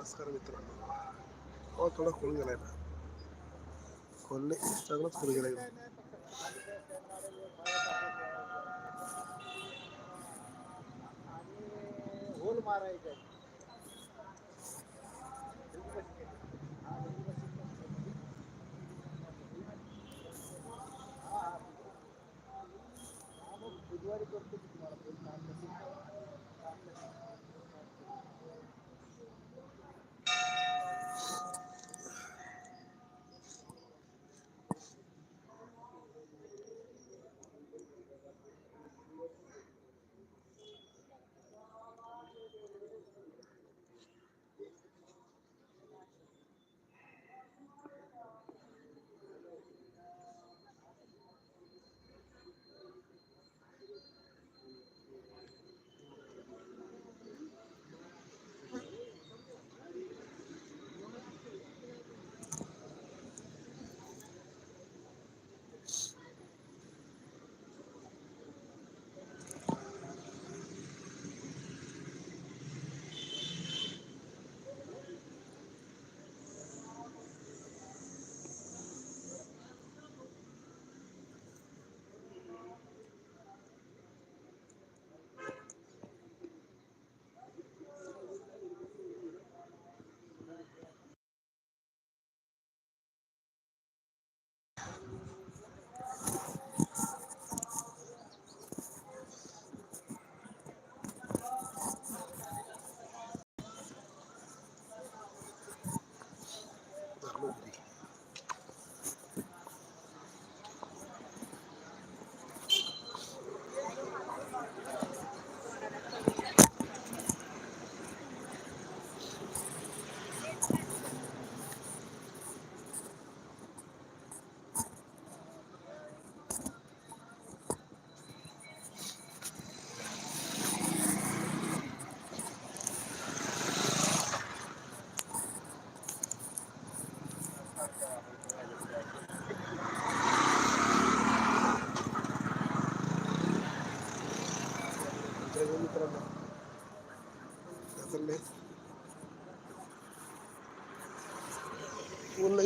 नमस्कार मित्रांनो. हो थोडा खोल गेलाय ना. खोल नाही सगळंच खोल गेलाय. होल मारायचं बुधवारी करतो तुम्हाला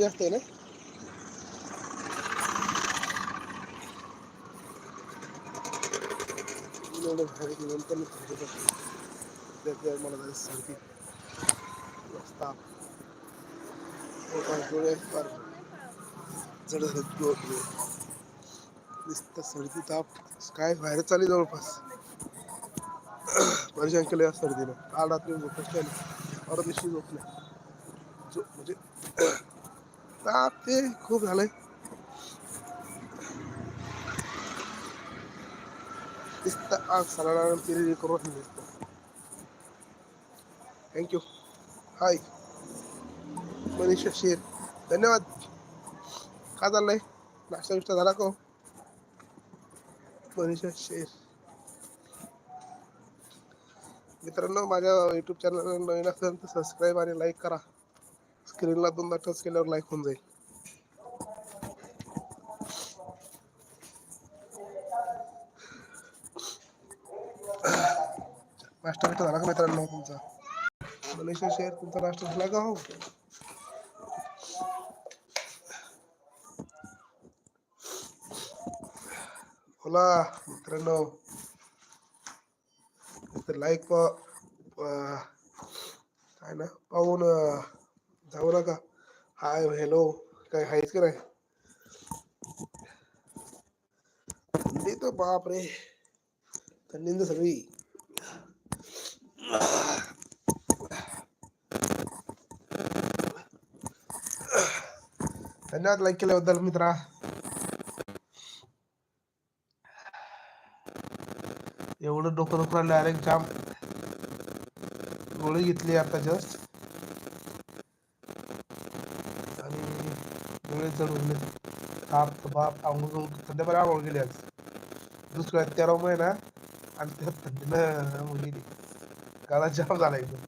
जास्त आहे ना? एवढं मला जरा सर्दी ताप डोळे फार जड नुसतं सर्दी ताप. काय बाहेर चालली जवळपास. परेशान केलंय आज सर्दीनं. काल रात्री झोपच नाही परत दिवशी झोप नाही. झोप म्हणजे ताप ते खूप झालंय. करून थँक्यू हाय मनीषा शेर. धन्यवाद. काय चाललंय? नाश्ता बिष्टा झाला का हो? मनीषा शेर. मित्रांनो माझ्या युट्यूब चॅनल नवीन असेल तर सबस्क्राईब आणि लाईक करा. स्क्रीनला दोनदा टच केल्यावर लाईक होऊन जाईल. नाश्ता झाला का मित्रांनो तुमचा? मनीषा शेर तुमचा नाश्ता झाला का हो? बोला मित्रांनो. लाईक काय ना पाहून जाऊ नका. हाय हॅलो काय हायच की नाही? थंडी तर बाप रे थंडीनं तर सगळी. धन्यवाद लाईक केल्याबद्दल मित्रा. एवढं डोकं दुखलं डायरेक्ट जाम. गोळी घेतली आता जस्ट आणि डोळे जड उरले ताप बाप अंघोळ संध्याकाळी आंघोळ गेली आज. दुसऱ्या तेरा महिना आणि त्यात थंडीनं गेली. गळा जाम झाला एकदम.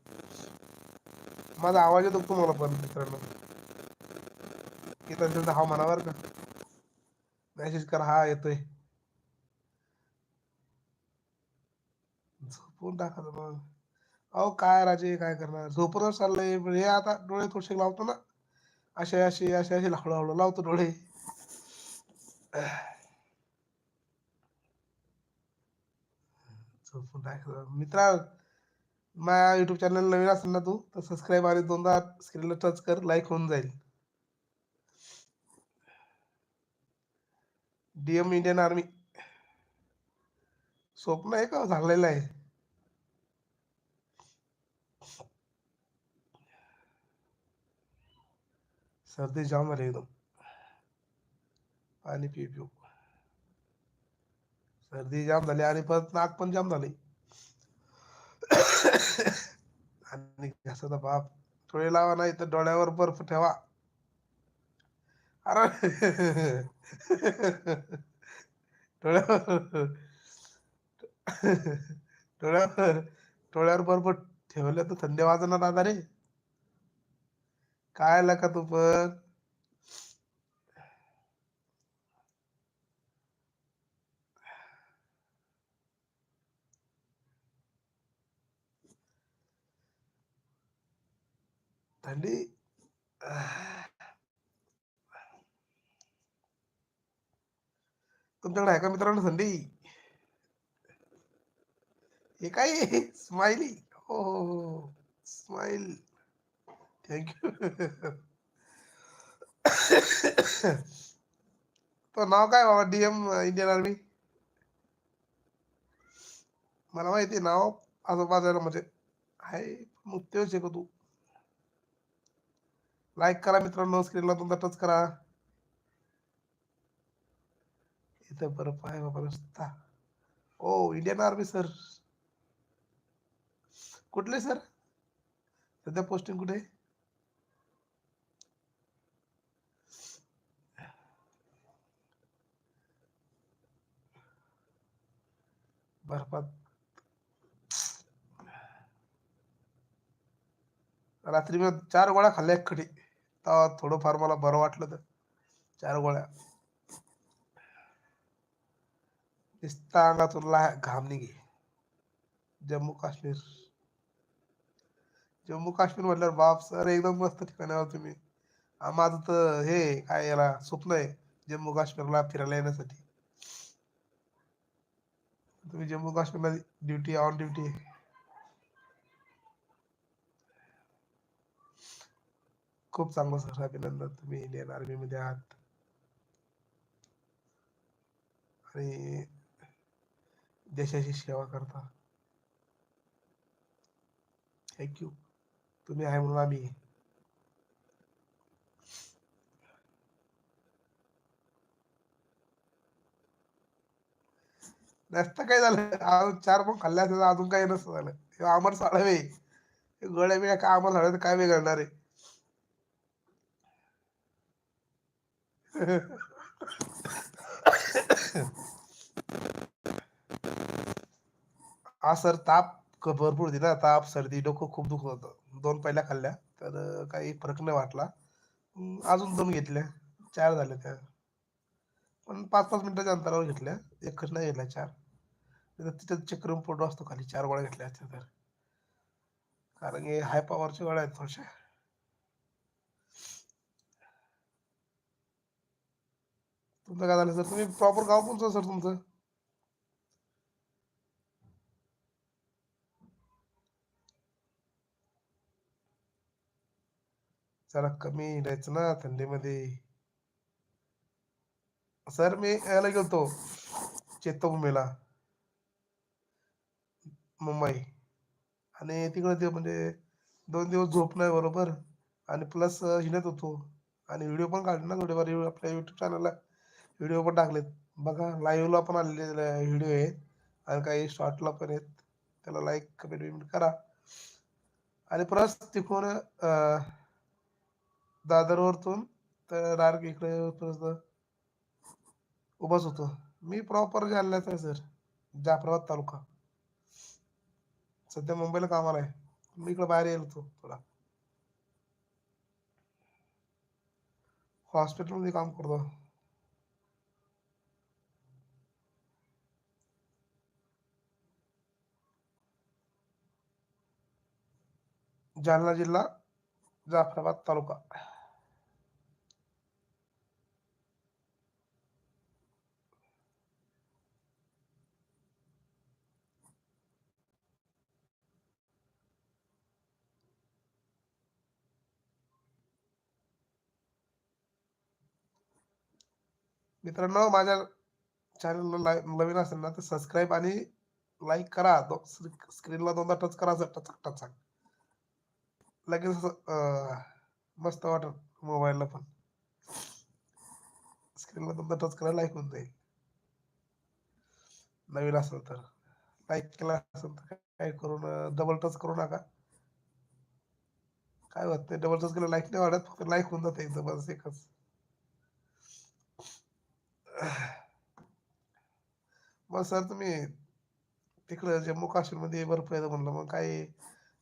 माझा आवाज येतो तुम्हाला पण मित्रांनो? येत असेल तर हा म्हणावर का. मेसेज करा हा येतोय. झोपून टाका मग. अहो काय राजे काय करणार? झोपूनच चाललंय. हे आता डोळे थोडेसे लावतो ना. असे असे असे असे हळूहळू लावतो डोळे. मित्र मित्रा माझ्या युट्यूब चॅनल नवीन असेल ना तू तर सबस्क्राईब आणि दोनदा स्क्रीनला टच कर लाईक होऊन जाईल. डीएम इंडियन आर्मी स्वप्न आहे का? झालेलं आहे. सर्दी जाम झाली एकदम. पाणी पिऊ पिऊ. सर्दी जाम झाली आणि परत नाक पण जाम झाली. आणि घासाचा बाप थोडे लावा नाही तर डोळ्यावर बर्फ ठेवा. अरे! डोळ्यावर डोळ्यावर डोळ्यावर बर्फ ठेवलं तर थंडी वाजणार आता रे. काय आला का तू पण थंडी तुमच्याकडे आहे का मित्रांनो थंडी हे काय स्माइली हो हो स्माइल थँक्यू तो नाव काय बाबा? डीएम इंडियन आर्मी मला माहिती आहे नाव आजोबाजायला म्हणजे आहे मग तेच आहे का तू? लाईक करा मित्रांनो स्क्रीनला तुमचा टच करा. इथं बरं पाय बाबा नुसता. ओ इंडियन आर्मी सर कुठले सर सध्या पोस्टिंग कुठे? बर्फात रात्री मी चार गोळ्या खाल्ल्या खडी. तेव्हा थोडंफार मला बरं वाटलं तर. चार गोळ्या. नुसता अंगातून ला घाम निघे. जम्मू काश्मीर. जम्मू काश्मीर म्हटल्यावर बाप सर एकदम मस्त ठिकाणावर तुम्ही. माझं तर हे काय याला स्वप्न आहे जम्मू काश्मीरला फिरायला येण्यासाठी. तुम्ही जम्मू काश्मीरला ड्युटी ऑन ड्युटी खूप चांगलं सर, अभिनंदन. तुम्ही इंडियन आर्मी मध्ये आहात. आणि देशाची सेवा करता. थँक्यू तुम्ही आहे म्हणून आम्ही नसतं काय झालं. चार पण खाल्ल्या असं अजून काही नसतं झालं. हे आमर साळवे हे गळ्या बिळ्या काय अमर साळवे तर काय बिघडणार आहे? हा सर ताप भरपूर दिला ताप सर्दी डोकं खूप दुखत होतं. दोन पहिल्या खाल्ल्या तर काही फरक नाही वाटला. अजून दोन घेतल्या. चार झाल्या त्या. पण पाच पाच मिनिटाच्या अंतरावर घेतल्या. एकच नाही घेतल्या चार. तिथं चक्रम पडलो असतो खाली चार गोळ्या घेतल्या असत्या तर. कारण की हाय पॉवरच्या गोळ्या आहेत थोड्याशा तुमचं काय झालं सर तुम्ही प्रॉपर गाव कोणतं सर तुमचं? जरा कमी राहायचं ना थंडीमध्ये. सर मी यायला गेलतो चेतभूमीला मुंबई. आणि तिकडे ते म्हणजे दोन दिवस झोप नाही बरोबर. आणि प्लस हिंडत होतो. आणि व्हिडिओ पण काढले ना थोडेफार. आपल्या युट्यूब चॅनलला व्हिडिओ पण टाकलेत. बघा लाईव्हला पण आलेले व्हिडिओ आहेत. आणि काही शॉर्टला पण आहेत. त्याला लाईक कमेंट बिमेंट करा. आणि प्लस तिकडून दादरवरतून तर डायरेक्ट इकडे परत उभाच होतो. मी प्रॉपर जालन्याचा आहे सर जाफराबाद तालुका. सध्या मुंबईला कामाला आहे. मी इकडे बाहेर येईल होतो थोडा. हॉस्पिटलमध्ये काम करतो. जालना जिल्हा जाफराबाद तालुका. मित्रांनो माझ्या चॅनलला नवीन असेल ना तर सबस्क्राईब आणि लाईक करा. स्क्रीनला दोनदा टच करा असं टचक टचक. लगेच मस्त वाटत मोबाईलला पण. स्क्रीनला दोनदा टच करा लाईक होऊन जाईल. नवीन असेल तर. लाईक केला असेल तर काय करून डबल टच करू नका. काय होत नाही डबल टच केलं लाईक नाही वाढत फक्त लाईक होऊन जाते एकदम बस एकच. मग सर तुम्ही तिकडं जम्मू काश्मीरमध्ये बर्फ येतं म्हणलं मग काय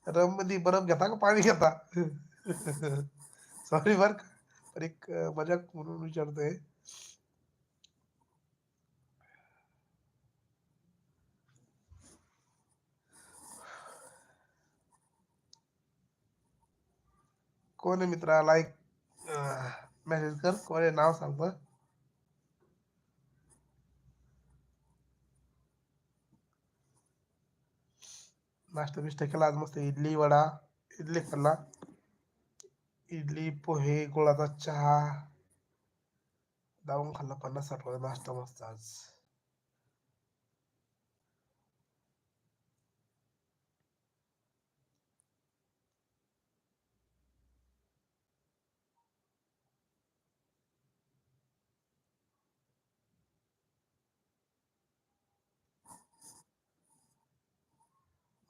रममध्ये बर्फ घेता का पाणी घेता? सॉरी बर का पण एक मजाक म्हणून विचारतोय. कोण आहे मित्रा? लाईक मेसेज कर. कोण आहे नाव सांगतं नाश्ता बिष्टा केला आज मस्त इडली वडा इडली खाल्ला. इडली पोहे गुळाचा चहा. दावून खाल्ला पन्नास साठ नाश्ता मस्त आज.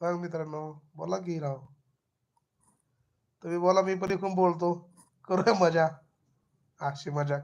मग मित्रांनो. बोला की राव. तुम्ही बोला मी पण इकडून बोलतो. करूया मजा. अशी मजा.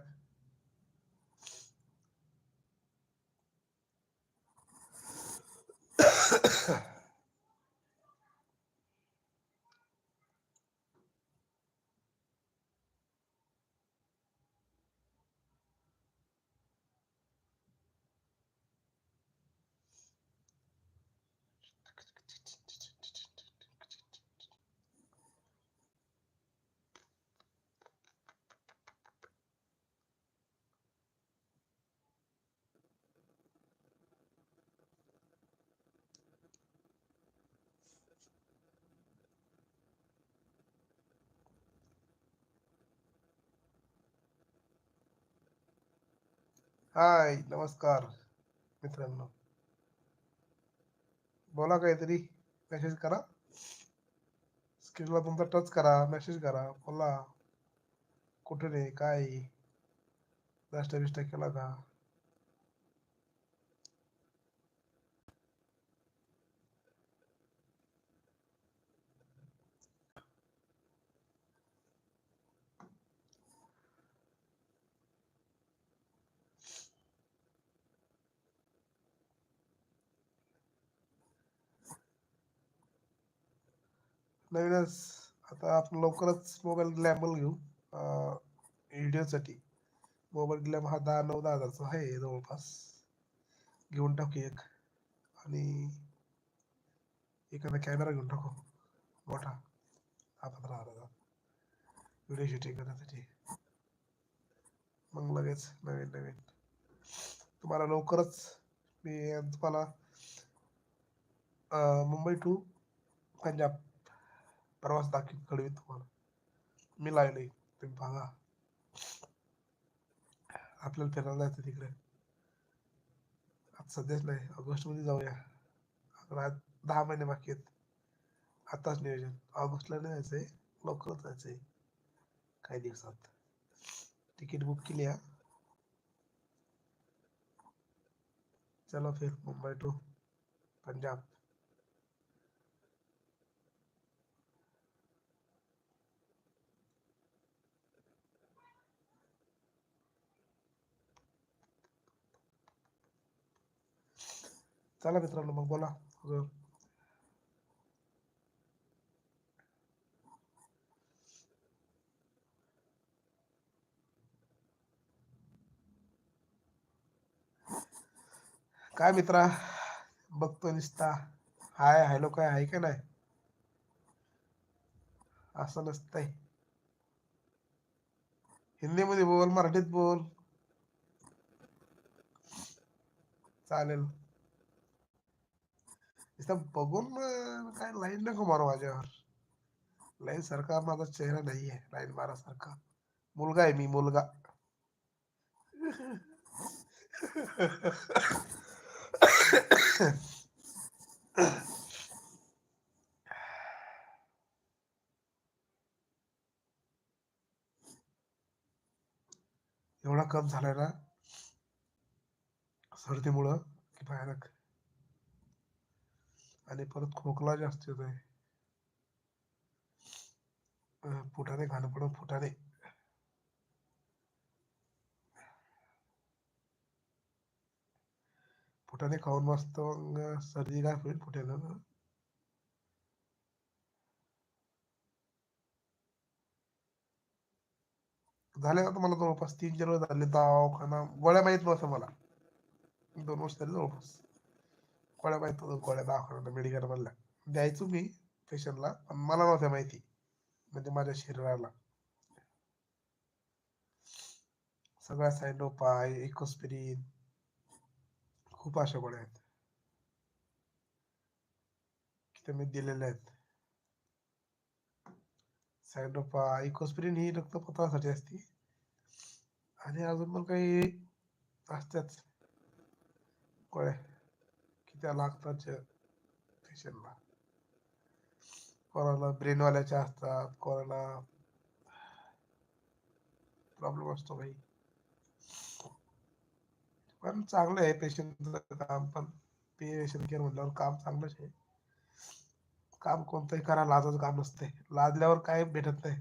हाय नमस्कार मित्रांनो. बोला काहीतरी मेसेज करा. स्क्रीनला तुमचा टच करा मेसेज करा बोला. कुठे रे काय? नाश्ता बिष्टा केला का? नवीनच आता आपण लवकरच मोबाईल ग्लॅमल घेऊ. व्हिडिओसाठी मोबाईल ग्लॅम हा दहा नऊ दहा हजारचा आहे जवळपास. घेऊन टाकू एक. आणि एखादा कॅमेरा घेऊन टाकू. मोठा. हा पंधरा हजाराचा व्हिडिओ शूटिंग करण्यासाठी. मग लगेच नवीन नवीन. तुम्हाला लवकरच मी तुम्हाला मुंबई टू पंजाब प्रवास दाखवीन कळवीन तुम्हाला. मी लावले तुम्ही बघा आपल्याला फिरायला जायचं तिकडे. आता सध्याच नाही ऑगस्टमध्ये जाऊया अकरा दहा महिने बाकी आहेत. आताच नियोजन. ऑगस्टला नाही जायचंय लवकरच जायचंय. काही दिवसात. तिकीट बुक केली या. चलो फिर मुंबई टू पंजाब. चला मित्रांनो मग बोला. अजून. काय मित्रा बघतो निसता. हाय हॅलो काय आहे का नाही? असं नसतंय. हिंदीमध्ये बोल मराठीत बोल. चालेल. बघून अं, काय लाईन नको मारू माझ्यावर. लाईन सारखा माझा चेहरा नाहीये लाईन मारासारखा. मुलगा आहे मी मुलगा. एवढा कम झालाय ना सर्दीमुळं की भयानक. आणि परत खोकला जास्त येत आहे फुटाने खाणं पडून फुटाने. फुटाने खाऊन मस्त मग सर्दी काय होईल फुट्यानं झाले आता मला जवळपास तीन चार वेळ झाले दवाखाना. गोळ्या माहीत नव्हतं मला. दोन वर्ष झाले जवळपास. गोळ्या माहीत होत्या गोळ्या दवाखान्यात मेडिकल मधल्या द्यायचो मी पेशंटला पण मला नव्हत्या माहिती. म्हणजे माझ्या शरीराला. सगळ्या सायडोपा इकोस्पिरिन खूप अशा गोळ्या आहेत. की त्या मी दिलेल्या आहेत. सायडोपा इकोस्पिरिन ही रक्तपत्रासाठी असते. आणि अजून पण काही असतात गोळ्या. त्या लागतात पेशंटला कोणाला ब्रेनवाल्याच्या असतात कोणाला प्रॉब्लेम असतो भाई पण चांगलं आहे पेशंटचं काम पण पेशंट केअर म्हटल्यावर काम चांगलंच आहे. काम कोणतंही करा लाजाचं काम नसते. लाजल्यावर काय भेटत नाही.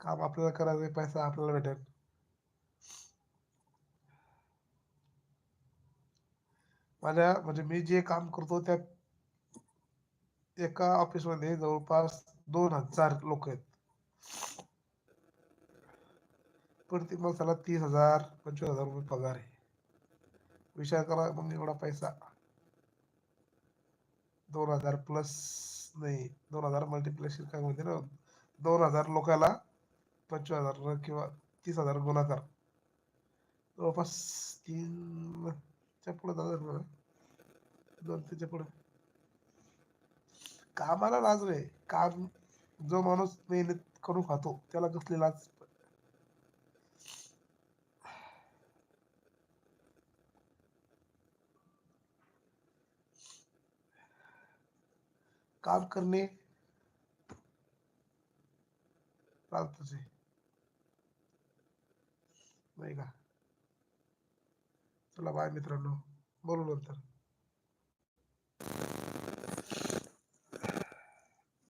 काम आपल्याला करायचं पैसा आपल्याला भेटत म्हणजे मी जे काम करतो ऑफ़िस मध्ये जवळपास दोन हज़ार लोक आहेत. माणसाला तीस हज़ार, पंचवीस हज़ार रुपये पगार विचार करा मग पैसा. दोन हज़ार प्लस नाही, दोन हज़ार मल्टिप्लेक्स काय दोन हज़ार लोकाला हज़ार तीस हज़ार गुणाकार. जवळपास तीन च्या पुढे जातात दोन तीनच्या पुढे कामाला लाज रे. काम जो माणूस मेहनत करून खातो त्याला कसली लाज? काम करणे चालतच आहे. नाही का? चला बाय मित्रांनो. बोलू नंतर.